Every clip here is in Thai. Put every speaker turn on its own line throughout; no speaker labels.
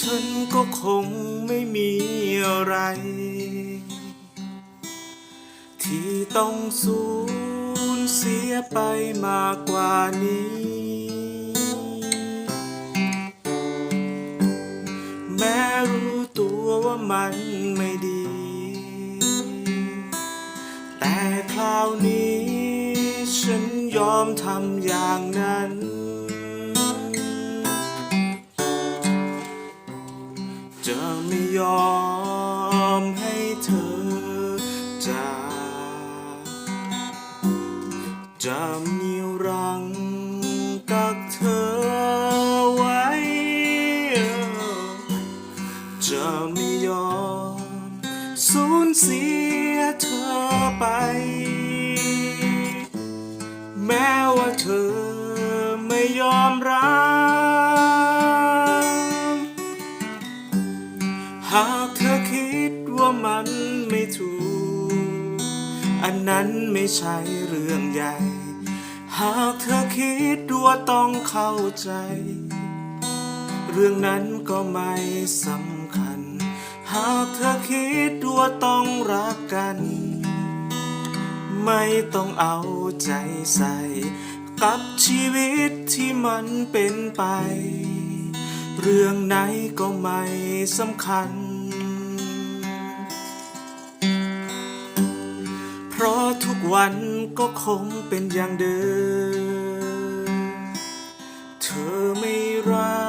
ฉันก็คงไม่มีอะไร ที่ต้องสูญเสียไปมากกว่านี้ แม้รู้ตัวว่ามันไม่ดี แต่คราวนี้ ฉันยอมทำอย่างนั้น จะไม่ยอมให้เธอจากจะมีรังกักเธอไว้ จะไม่ยอมสูญเสียเธอไป แม้ว่าเธอไม่ยอมรับ หากเธอคิดว่ามันไม่ถูก อันนั้นไม่ใช่เรื่องใหญ่ หากเธอคิดว่าต้องเข้าใจ เรื่องนั้นก็ไม่สำคัญ หากเธอคิดว่าต้องรักกัน ไม่ต้องเอาใจใส่ กับชีวิตที่มันเป็นไป เรื่องไหนก็ไม่สำคัญ เพราะทุกวันก็คงเป็นอย่างเดิม เธอไม่รั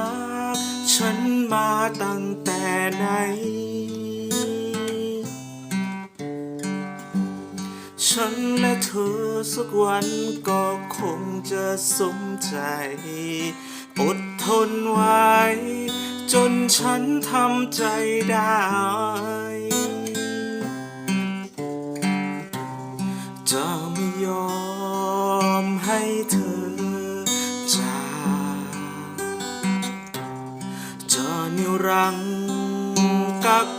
ก ฉันมาตั้งแต่ไหน ฉันและเธอสักวันก็คงจะสมใจ อดทนไว้ จนฉันทำใจได้ จะไม่ยอมให้เธอจากจะนิรังกัก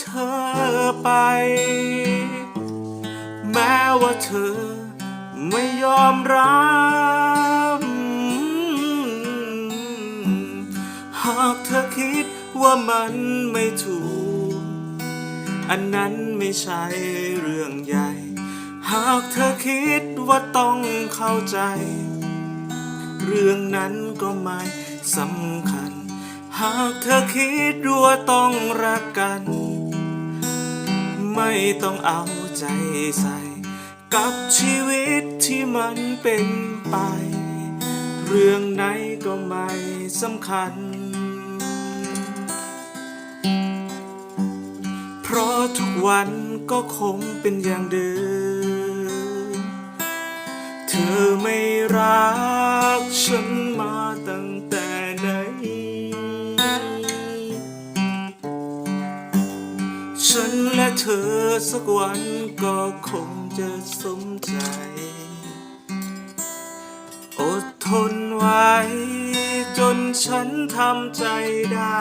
เธอไป แม้ว่าเธอไม่ยอมรับ หากเธอคิดว่ามันไม่ถูก อันนั้นไม่ใช่เรื่องใหญ่ หากเธอคิดว่าต้องเข้าใจ เรื่องนั้นก็ไม่สำคัญ หากเธอคิดว่าต้องรักกัน ต้องเอาใจใส่ กับชีวิตที่มันเป็นไป เรื่องไหนก็ไม่สำคัญ เพราะทุกวันก็คงเป็นอย่างเดิม เธอไม่รักฉัน เธอสักวันก็คงจะสมใจ อดทนไว้ จนฉันทำใจได้